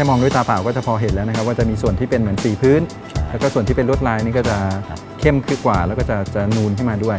ค่มองด้วยตาเปล่าก็จะพอเห็นแล้วนะครับ ว่าจะมีส่วนที่เป็นเหมือนสีพื้น แล้วก็ส่วนที่เป็นลวดลายนี่ก็จะครับเข้มขึ้นกว่า แล้วก็จะจะนูนขึ้นมาด้วย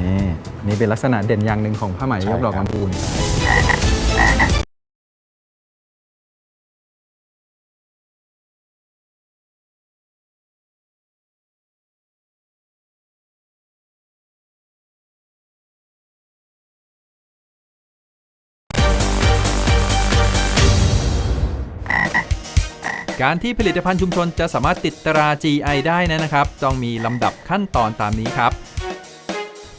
นี่นี่เป็นลักษณะเด่นอย่างหนึ่งของผ้าไหมยกดอกลำพูน การที่ผลิตภัณฑ์ชุมชนจะสามารถติดตรา GI ได้นะครับ ต้องมีลำดับขั้นตอนตามนี้ครับ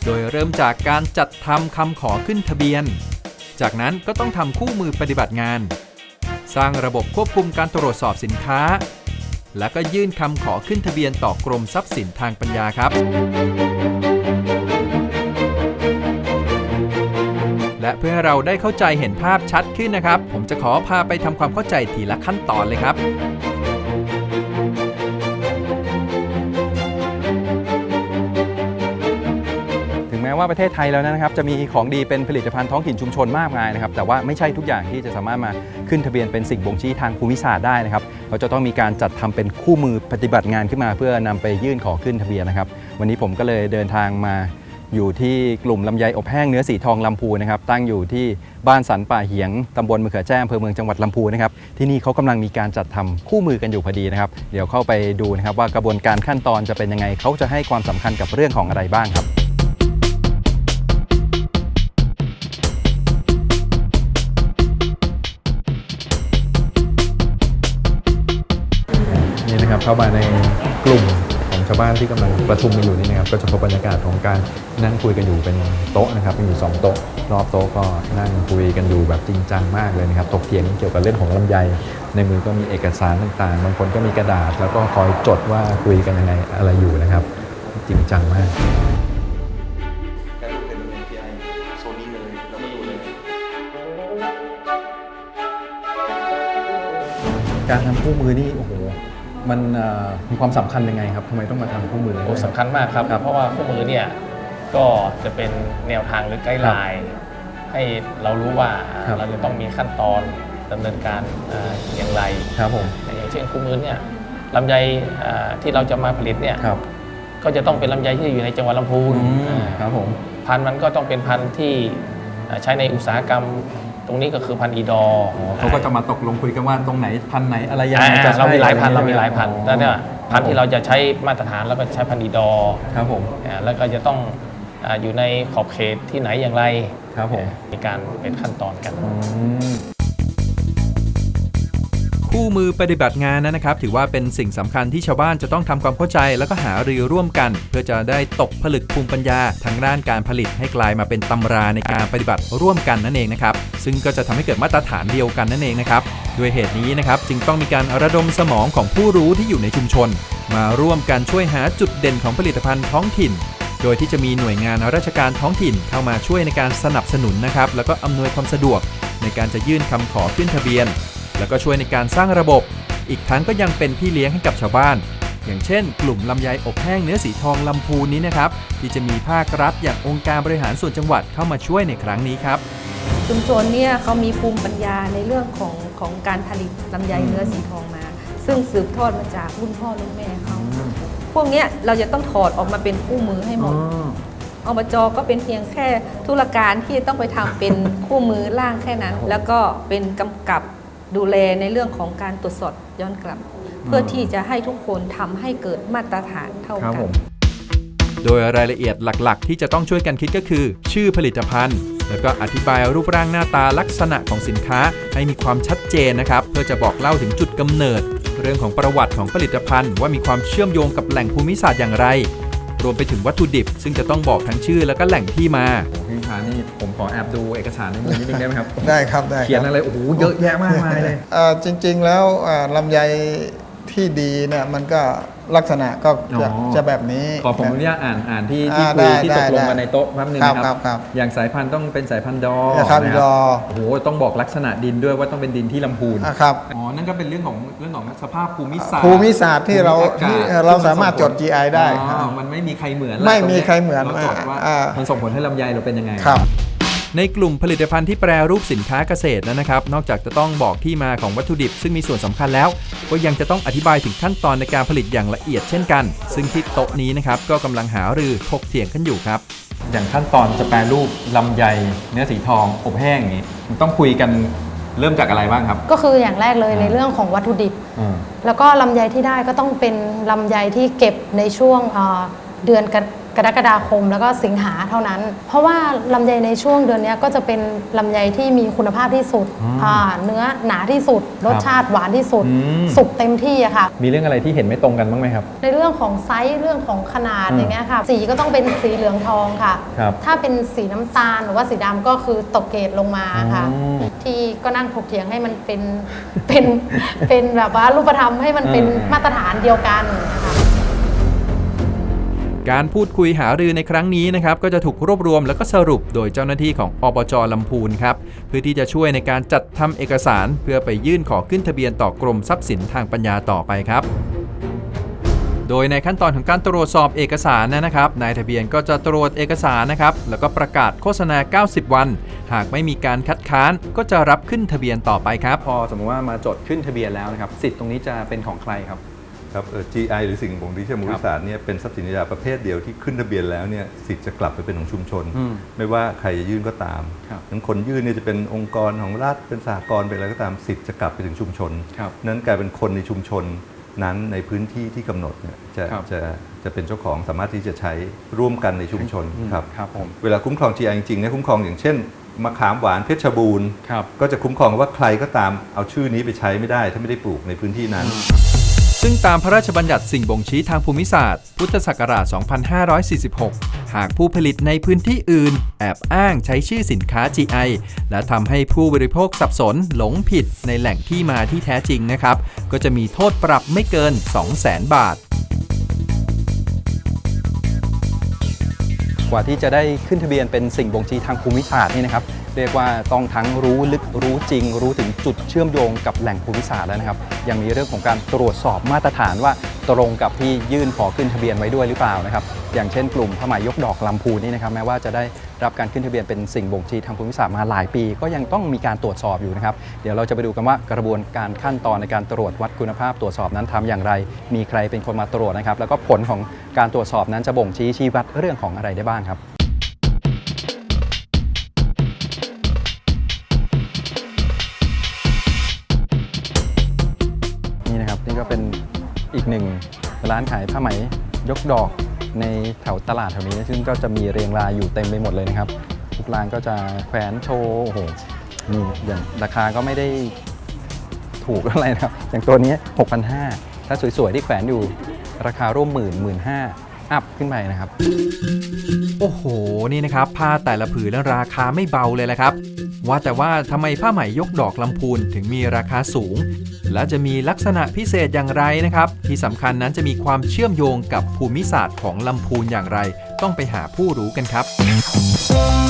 โดยเริ่มจากการจัดทำคำขอขึ้นทะเบียน จากนั้นก็ต้องทำคู่มือปฏิบัติงาน สร้างระบบควบคุมการตรวจสอบสินค้า แล้วก็ยื่นคำขอขึ้นทะเบียนต่อกรมทรัพย์สินทางปัญญาครับ และเพื่อให้เราได้เข้าใจเห็นภาพชัดขึ้นนะครับ ผมจะขอพาไปทำความเข้าใจทีละขั้นตอนเลยครับถึงแม้ว่าประเทศไทยแล้วนะครับจะมีของดีเป็นผลิตภัณฑ์ท้องถิ่นชุมชนมากมายนะครับแต่ว่าไม่ใช่ทุกอย่างที่จะสามารถมาขึ้นทะเบียนเป็นสิ่งบ่งชี้ทางภูมิศาสตร์ได้นะครับเราจะต้องมีการจัดทำเป็นคู่มือปฏิบัติงานขึ้นมา เพื่อนำไปยื่นขอขึ้นทะเบียนนะครับ วันนี้ผมก็เลยเดินทางมา อยู่ที่กลุ่มลำไยอบแห้งเนื้อสีทองลำพูนะครับ ตั้งอยู่ที่บ้านสันป่าเหียงตำบลมะเขือแจ้อำเภอเมืองจังหวัดลำพูนะครับ ที่นี่เขากำลังมีการจัดทำคู่มือกันอยู่พอดีนะครับ เดี๋ยวเข้าไปดูนะครับว่ากระบวนการขั้นตอนจะเป็นยังไงเขาจะให้ความสำคัญกับเรื่องของอะไรบ้างครับ นี่นะครับเข้ามาในกลุ่มาวบ้านที่กำลังประชุมกันอยู่นี่นะครับก็จะพบบรรยากาศของการนั่งคุยกันอยู่เป็นโต๊ะนะครับมีอยู่สองโต๊ะ รอบโต๊ะก็นั่งคุยกันอยู่แบบจริงจังมากเลยนะครับถกเถียงเกี่ยวกับเรื่องของลำไย ในมือก็มีเอกสารต่างๆ บางคนก็มีกระดาษ แล้วก็คอยจดว่าคุยกันยังไงอะไรอยู่นะครับ จริงจังมากการน API โซนนี้เลยแล้วมาดูเลยการทำคู่มือนี่โอ้โห มันเอ่อมีความสำคัญยังไงครับทำไมต้องมาทำคู่มือโอ้สำคัญมากครับครับ เพราะว่าคู่มือเนี่ยก็จะเป็นแนวทางหรือไกด์ไลน์ให้เรารู้ว่าครับเราจะต้องมีขั้นตอนดำเนินการอ่าอย่างไรครับผมอย่างเช่นคู่มือเนี่ยลำไยอ่าที่เราจะมาผลิตเนี่ยครับก็จะต้องเป็นลำไยที่อยู่ในจังหวัดลำพูนอืมอ่าครับผมพันธุ์มันก็ต้องเป็นพันธุ์ที่อ่าใช้ในอุตสาหกรรมต รงนี้ก็คือพันธุ์อีดอร์เขาก็จะมาตกลงคุยกันว่าตรงไหนพันธุ์ไหนอะไรยังไงอ่าจะใช่เรามีหลายพันธุ์เรามีหลายพันธุ์อ๋อแล้วเนี่ยพันธุ์ที่เราจะใช้มาตรฐานแล้วก็ใช้พันธุ์อีดอร์ครับผมอ่าแล้วก็จะต้องอาอยู่ในขอบเขตที่ไหนอย่างไรครับผมมีการเป็นขั้นตอนกันอืม คู่มือปฏิบัติงานนั้นนะครับ ถือว่าเป็นสิ่งสำคัญที่ชาวบ้านจะต้องทำความเข้าใจ แล้วก็หารือร่วมกัน เพื่อจะได้ตกผลึกภูมิปัญญา ทางด้านการผลิตให้กลายมาเป็นตำราในการปฏิบัติร่วมกันนั่นเองนะครับ ซึ่งก็จะทำให้เกิดมาตรฐานเดียวกันนั่นเองนะครับด้วยเหตุนี้นะครับจึงต้องมีการระดมสมองของผู้รู้ที่อยู่ในชุมชน มาร่วมกันช่วยหาจุดเด่นของผลิตภัณฑ์ท้องถิ่นโดยที่จะมีหน่วยงานราชการท้องถิ่นเข้ามาช่วยในการสนับสนุนนะครับ แล้วก็อำนวยความสะดวกในการจะยื่นคำขอขึ้นทะเบียน แล้วก็ช่วยในการสร้างระบบ อีกทั้งก็ยังเป็นพี่เลี้ยงให้กับชาวบ้าน อย่างเช่น กลุ่มลำไยอบแห้งเนื้อสีทองลำพูนนี้นะครับ ที่จะมีภาครัฐอย่างองค์การบริหารส่วนจังหวัดเข้ามาช่วยในครั้งนี้ครับชุมชนเนี่ยเขามีภูมิปัญญาในเรื่องของของการผลิตลำไยเนื้อสีทองมา ซึ่งสืบทอดมาจากรุ่นพ่อรุ่นแม่เขาพวกเนี้ยเราจะต้องถอดออกมาเป็นคู่มือให้หมดอบจก็เป็นเพียงแค่ธุรการที่ต้องไปทำเป็นคู่มือร่างแค่นั้น แล้วก็เป็นกำกับ ดูแลในเรื่องของการตรวจสอบย้อนกลับ เพื่อที่จะให้ทุกคนทำให้เกิดมาตรฐานเท่ากัน โดยรายละเอียดหลักๆ ที่จะต้องช่วยกันคิดก็คือ ชื่อผลิตภัณฑ์ แล้วก็อธิบายรูปร่างหน้าตาลักษณะของสินค้า ให้มีความชัดเจนนะครับ เพื่อจะบอกเล่าถึงจุดกำเนิด เรื่องของประวัติของผลิตภัณฑ์ ว่ามีความเชื่อมโยงกับแหล่งภูมิศาสตร์อย่างไร รวมไปถึงวัตถุดิบ ซึ่งจะต้องบอกทั้งชื่อแล้วก็แหล่งที่มาโอ้โหพี่พานี่ผมขอแอบดูเอกสารในมือนิดนึงได้ไหมครับ ได้ครับได้ครับเขียนอะไรโอ้โหเยอะแยะมากมายเลย เอ่อจริงๆแล้วอ่าลำไยที่ดีเนี่ยมันก็ ลักษณะก็จะอ๋อ จะแบบนี้ ขอผมอนุนะญาตอ่านอ่านที่อ่าที่คุยได้ที่ได้ตกลงได้กันในโต๊ะแป๊บนึงครับนะครับครับอย่างสายพันธุ์ต้องเป็นสายพันธุ์ดอนะครับนะดอ โอ้โหต้องบอกลักษณะดินด้วยว่าต้องเป็นดินที่ลำพูนอะครับ อ๋อนั่นก็เป็นเรื่องของเรื่องของสภาพภูมิศาสตร์ภูมิศาสตร์ที่เราภูมิอากาศที่เราสามารถจด GI ได้อ๋อครับมันไม่มีใครเหมือนไม่มีใครเหมือนเราจดว่าอ่ามันส่งผลให้ลำไยเราเป็นยังไง ครับ ในกลุ่มผลิตภัณฑ์ที่แปรรูปสินค้าเกษตรนั้นนะครับ นอกจากจะต้องบอกที่มาของวัตถุดิบ ซึ่งมีส่วนสำคัญแล้ว ก็ยังจะต้องอธิบายถึงขั้นตอนในการผลิตอย่างละเอียดเช่นกัน ซึ่งที่โต๊ะนี้นะครับก็กำลังหารือถกเถียงกันอยู่ครับ อย่างขั้นตอนจะแปรรูปลำไยเนื้อสีทองอบแห้งอย่างนี้ต้องคุยกันเริ่มจากอะไรบ้างครับ ก็คืออย่างแรกเลยอ่าในเรื่องของวัตถุดิบอืมแล้วก็ลำไยที่ได้ก็ต้องเป็นลำไยที่เก็บในช่วงเอ่อเดือนกร กรกฎาคมแล้วก็สิงหาเท่านั้น เพราะว่าลำไยในช่วงเดือนเนี้ยก็จะเป็นลำไยที่มีคุณภาพที่สุดอืมอ่าเนื้อหนาที่สุด รสชาติหวานที่สุดอืมสุกเต็มที่อะค่ะ มีเรื่องอะไรที่เห็นไม่ตรงกันบ้างไหมครับ ในเรื่องของไซส์เรื่องของขนาดอืมอย่างเงี้ยค่ะ สีก็ต้องเป็นสีเหลืองทองค่ะครับถ้าเป็นสีน้ำตาลหรือว่าสีดำก็คือตกเกรดลงมาค่ะอืมที่ก็นั่งถกเถียงให้มันเป็นเป็นเป็นแบบว่ารูปธรรมให้มันเป็นอืมมาตรฐานเดียวกันนะคะ การพูดคุยหารือในครั้งนี้นะครับก็จะถูกรวบรวมแล้วก็สรุปโดยเจ้าหน้าที่ของอบจลำพูนครับเพื่อที่จะช่วยในการจัดทำเอกสาร เพื่อไปยื่นขอขึ้นทะเบียนต่อกรมทรัพย์สินทางปัญญาต่อไปครับโดยในขั้นตอนของการตรวจสอบเอกสารนะครับ นายทะเบียนก็จะตรวจเอกสารนะครับ แล้วก็ประกาศโฆษณา 90 วัน หากไม่มีการคัดค้านก็จะรับขึ้นทะเบียนต่อไปครับ พอสมมติว่ามาจดขึ้นทะเบียนแล้วนะครับ สิทธิ์ตรงนี้จะเป็นของใครครับ ครับเอ่อ GI หรือสิ่งบ่งชี้เชิงมูลวิสารเนี่ยเป็นทรัพย์สินยาประเภทเดียวที่ขึ้นทะเบียนแล้วเนี่ยสิทธิ์จะกลับไปเป็นของชุมชนอืมไม่ว่าใครจะยื่นก็ตามครับนั้นคนยื่นเนี่ยจะเป็นองค์กรของรัฐเป็นสหกรณ์เป็นอะไรก็ตามสิทธิ์จะกลับไปถึงชุมชนครับนั้นกลายเป็นคนในชุมชนนั้นในพื้นที่ที่กำหนดเนี่ยจะครับจะจะเป็นเจ้าของสามารถที่จะใช้ร่วมกันในชุมชนอืมครับครับผมเวลาคุ้มครอง GI จริงๆเนี่ยคุ้มครองอย่างเช่นมะขามหวานเพชรบูรณ์ครับก็จะคุ้มครองว่าใครก็ตามเอาชื่อนี้ไปใช้ไม่ได้ ถ้าไม่ได้ปลูกในพื้นที่นั้น ซึ่งตามพระราชบัญญัติสิ่งบ่งชี้ทางภูมิศาสตร์ พุทธศักราช 2546 หากผู้ผลิตในพื้นที่อื่น แอบอ้างใช้ชื่อสินค้า GI และทำให้ผู้บริโภคสับสนหลงผิดในแหล่งที่มาที่แท้จริงนะครับ ก็จะมีโทษปรับไม่เกิน 200,000 บาท กว่าที่จะได้ขึ้นทะเบียนเป็นสิ่งบ่งชี้ทางภูมิศาสตร์นี่นะครับ เรียกว่าต้องทั้งรู้ลึกรู้จริง รู้ถึงจุดเชื่อมโยงกับแหล่งภูมิศาสตร์แล้วนะครับ ยังมีเรื่องของการตรวจสอบมาตรฐานว่าตรงกับที่ยื่นขอขึ้นทะเบียนไว้ด้วยหรือเปล่านะครับ อย่างเช่นกลุ่มผ้าไหมยกดอกลำพูนนี่นะครับแม้ว่าจะได้รับการขึ้นทะเบียนเป็นสิ่งบ่งชี้ทางภูมิศาสตร์มาหลายปี ก็ยังต้องมีการตรวจสอบอยู่นะครับ เดี๋ยวเราจะไปดูกันว่ากระบวนการขั้นตอนในการตรวจวัดคุณภาพตรวจสอบนั้นทำอย่างไร มีใครเป็นคนมาตรวจนะครับ แล้วก็ผลของการตรวจสอบนั้นจะบ่งชี้ชี้วัดเรื่องของอะไรได้บ้างครับ 1ร้านขายผ้าไหมยกดอกในแถวตลาดแถวนี้ ซึ่งก็จะมีเรียงรายอยู่เต็มไปหมดเลยนะครับ ทุกร้านก็จะแขวนโชว์โอ้โหนี่อย่างราคาก็ไม่ได้ถูกอะไรนะครับ อย่างตัวนี้ 6,500 ถ้าสวยๆที่แขวนอยู่ราคาร่วมหมื่นหมื่นห้า อัพขึ้นไปนะครับ โอ้โห นี่นะครับ ผ้าแต่ละผืนและราคาไม่เบาเลยละครับ ว่าแต่ว่าทำไมผ้าไหมยกดอกลำพูนถึงมีราคาสูง และจะมีลักษณะพิเศษอย่างไรนะครับ ที่สำคัญนั้นจะมีความเชื่อมโยงกับภูมิศาสตร์ของลำพูนอย่างไร ต้องไปหาผู้รู้กันครับ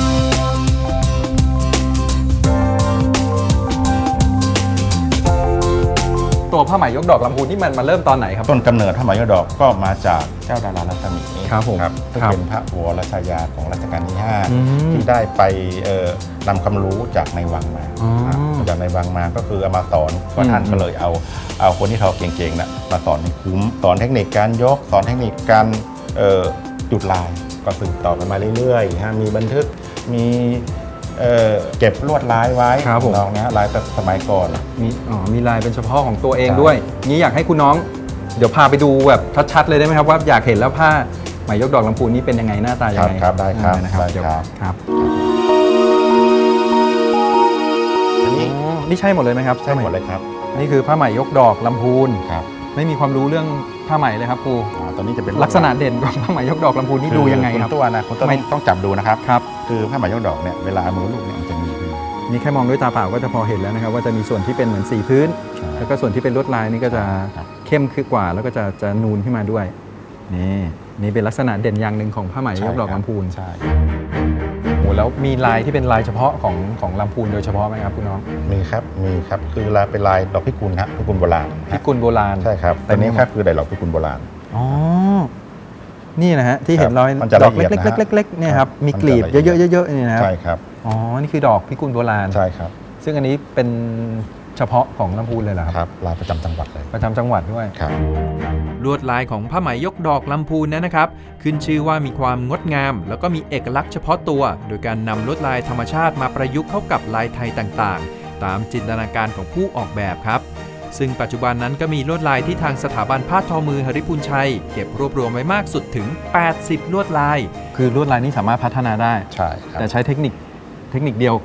ตัวผ้าไหมยกดอกลำพูนที่มันมาเริ่มตอนไหนครับ ต้นกำเนิดพระมหายดอกก็มาจากเจ้าดารารัตมีครับผมซึ่งครับเป็นพระวรชายาของรัชกาลที่อืม5ที่ได้ไปเอ่อนำความรู้จากในวังมาอ๋อครับจากในวังมาก็คือเอามาสอนก็อืมท่านก็เลยเอาเอาคนที่เขาเก่งๆนะมาสอนในคุ้มสอนเทคนิคการยกสอนเทคนิคการเอ่อจุดลายก็สืบต่อกันมาเรื่อยๆฮะมีบันทึกมี เอ่อเก็บลวดลายไว้ครับผม ลองนะฮะลายแต่สมัยก่อน มีอ๋อมีลายเป็นเฉพาะของตัวเองใช่ ด้วยงี้อยากให้คุณน้อง เดี๋ยวพาไปดูแบบชัดๆเลยได้ไหมครับว่าอยากเห็นแล้วผ้าไหมยกดอกลำพูนนี่เป็นยังไงหน้าตายังไงครับได้ครับอ่านะครับได้เดี๋ยวครับ ครับอันนี้อ๋อนี่ใช่หมดเลยไหมครับใช่หมดเลยครับนี่คือผ้าไหมยกดอกลำพูน ครับ ไม่มีความรู้เรื่อง ผ้าไหมเลยครับครูอ่าตัวนี้จะเป็นลักษณะเด่นของผ้าไหมยกดอกลำพูนนี่ดูยังไงครับณตัวนะคุณตัวไม่ ต้องจับดูนะครับ ครับ คือผ้าไหมยกดอกเนี่ยเวลาเอามือลูกเนี่ยมันจะมีขึ้นนี่แค่มองด้วยตาเปล่าก็จะพอเห็นแล้วนะครับ ว่าจะมีส่วนที่เป็นเหมือนสีพื้น ใช่แล้วก็ส่วนที่เป็นลวดลายนี่ก็จะครับ เข้มขึ้นกว่า แล้วก็จะจะนูนขึ้นมาด้วย นี่นี่เป็นลักษณะเด่นอย่างหนึ่งของผ้าไหมยกดอกลำพูน ใช่โอ้ แล้วมีลายที่เป็นลายเฉพาะของของลำพูนโดยเฉพาะไหมครับคุณน้องมีครับมีครับคือลายเป็นลายดอกพิกุลครับพิกุลโบราณพิกุลโบราณ ใช่ครับแต่ตัวนี้ไม่ครับคือดอกพิกุลโบราณ อ๋อ นี่นะฮะที่เห็นรอยมันจะดอกละเอียดนะฮะเล็กๆๆๆๆเนี่ยครับครับมีกลีบมันจะละเอียดเยอะๆๆๆนี่นะครับใช่ครับอ๋อนี่คือดอกพิกุลโบราณ ใช่ครับ ซึ่งอันนี้เป็น เฉพาะของลำพูนเลยเหรอครับ ครับลายประจำจังหวัดเลยประจำจังหวัดด้วย ครับ ลวดลายของผ้าไหมยกดอกลำพูนนั้นนะครับ ขึ้นชื่อว่ามีความงดงาม แล้วก็มีเอกลักษณ์เฉพาะตัว โดยการนำลวดลายธรรมชาติมาประยุกต์เข้ากับลายไทยต่างๆ ตามจินตนาการของผู้ออกแบบครับ ซึ่งปัจจุบันนั้นก็มีลวดลายที่ทางสถาบันผ้าทอมือหริพูนชัย เก็บรวบรวมไว้มากสุดถึง 80 ลวดลาย คือลวดลายนี้สามารถพัฒนาได้ ใช่ครับ แต่ใช้เทคนิคเทคนิคเดียว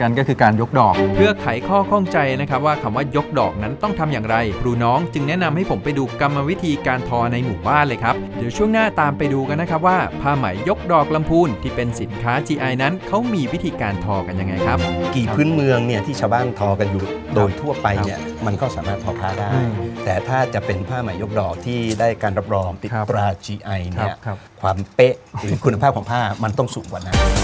กันก็คือการยกดอก เพื่อไขข้อข้องใจนะครับว่าคำว่ายกดอกนั้นต้องทำอย่างไร ครูน้องจึงแนะนำให้ผมไปดูกรรมวิธีการทอในหมู่บ้านเลยครับ เดี๋ยวช่วงหน้าตามไปดูกันนะครับว่าผ้าไหมยกดอกลำพูนที่เป็นสินค้า GI นั้นเขามีวิธีการทอกันยังไงครับ กี่พื้นเมืองเนี่ยที่ชาวบ้านทอกันอยู่โดยทั่วไปเนี่ยมันก็สามารถทอผ้าได้อืมแต่ถ้าจะเป็นผ้าไหมยกดอกที่ได้การรับรองติดครับตรา GI เนี่ยครับความเป๊ะหรือคุณภาพของผ้ามันต้องสูงกว่านั้น